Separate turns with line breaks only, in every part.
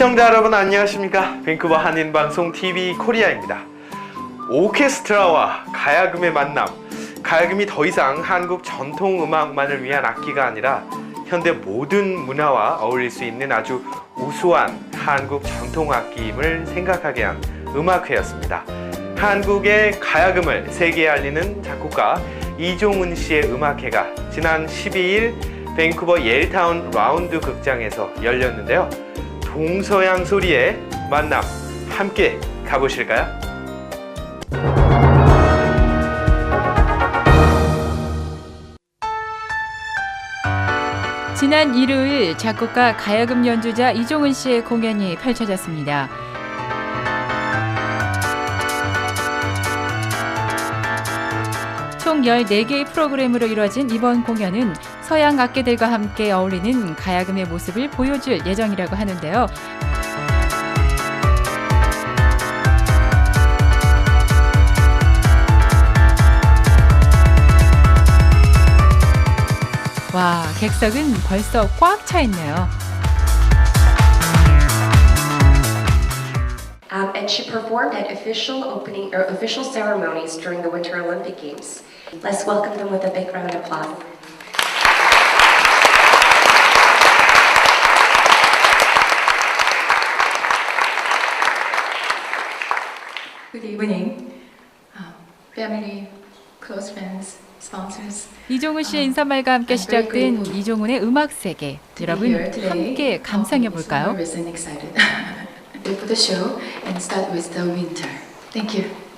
시청자 여러분 안녕하십니까? 밴쿠버 한인방송 TV 코리아입니다. 오케스트라와 가야금의 만남. 가야금이 더 이상 한국 전통 음악만을 위한 악기가 아니라 현대 모든 문화와 어울릴 수 있는 아주 우수한 한국 전통 악기임을 생각하게 한 음악회였습니다. 한국의 가야금을 세계에 알리는 작곡가 이종훈 씨의 음악회가 지난 12일 밴쿠버 옐타운 라운드 극장에서 열렸는데요 동서양 소리의 만남 함께 가보실까요?
지난 일요일 작곡가 가야금 연주자 이종은 씨의 공연이 펼쳐졌습니다. 총 14개의 프로그램으로 이뤄진 이번 공연은 서양 악기들과 함께 어울리는 가야금의 모습을 보여줄 예정이라고 하는데요. 와, 객석은 벌써 꽉 차 있네요.
Um, and she performed at official opening or official ceremonies during the Winter Olympic Games. Let's welcome them with a big round of applause.
이종훈 씨의 인사말과 함께 시작된 이종훈의 음악 세계. 여러분. 함께 감상해 볼까요?
excited for the show and start with the winter. Thank you.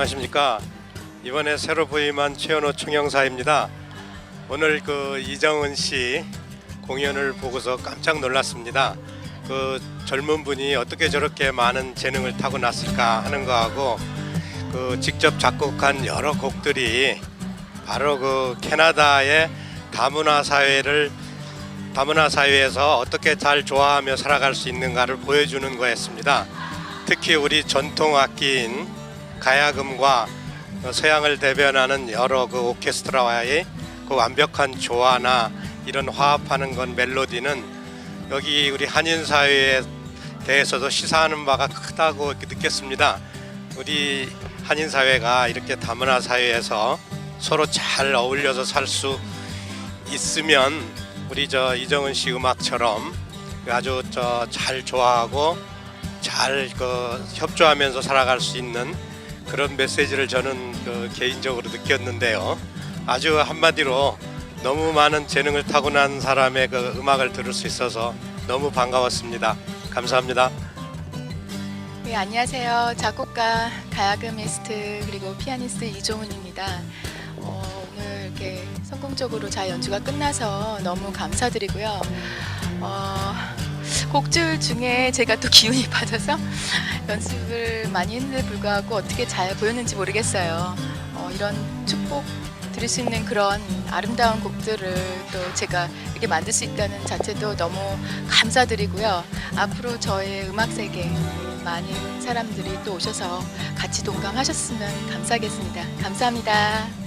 안녕하십니까. 이번에 새로 부임한 최현호 총영사입니다. 오늘 그 이정은 씨 공연을 보고서 깜짝 놀랐습니다. 그 젊은 분이 어떻게 저렇게 많은 재능을 타고났을까 하는 거하고 그 직접 작곡한 여러 곡들이 바로 그 캐나다의 다문화 사회를 다문화 사회에서 어떻게 잘 좋아하며 살아갈 수 있는가를 보여주는 거였습니다. 특히 우리 전통 악기인 가야금과 서양을 대변하는 여러 그 오케스트라와의 그 완벽한 조화나 이런 화합하는 건 멜로디는 여기 우리 한인 사회에 대해서도 시사하는 바가 크다고 느꼈습니다. 우리 한인 사회가 이렇게 다문화 사회에서 서로 잘 어울려서 살 수 있으면 우리 저 이정은 씨 음악처럼 아주 저 잘 좋아하고 잘 그 협조하면서 살아갈 수 있는 그런 메시지를 저는 그 개인적으로 느꼈는데요. 아주 한마디로 너무 많은 재능을 타고난 사람의 그 음악을 들을 수 있어서 너무 반가웠습니다. 감사합니다.
네, 안녕하세요. 작곡가 가야금이스트 그리고 피아니스트 이종훈입니다. 어, 오늘 이렇게 성공적으로 잘 연주가 끝나서 너무 감사드리고요. 어, 곡줄 중에 제가 또 기운이 받아서 연습을 많이 했는데 불구하고 어떻게 잘 보였는지 모르겠어요. 어, 이런 축복 드릴 수 있는 그런 아름다운 곡들을 또 제가 이렇게 만들 수 있다는 자체도 너무 감사드리고요. 앞으로 저의 음악 세계 많은 사람들이 또 오셔서 같이 동감하셨으면 감사하겠습니다. 감사합니다.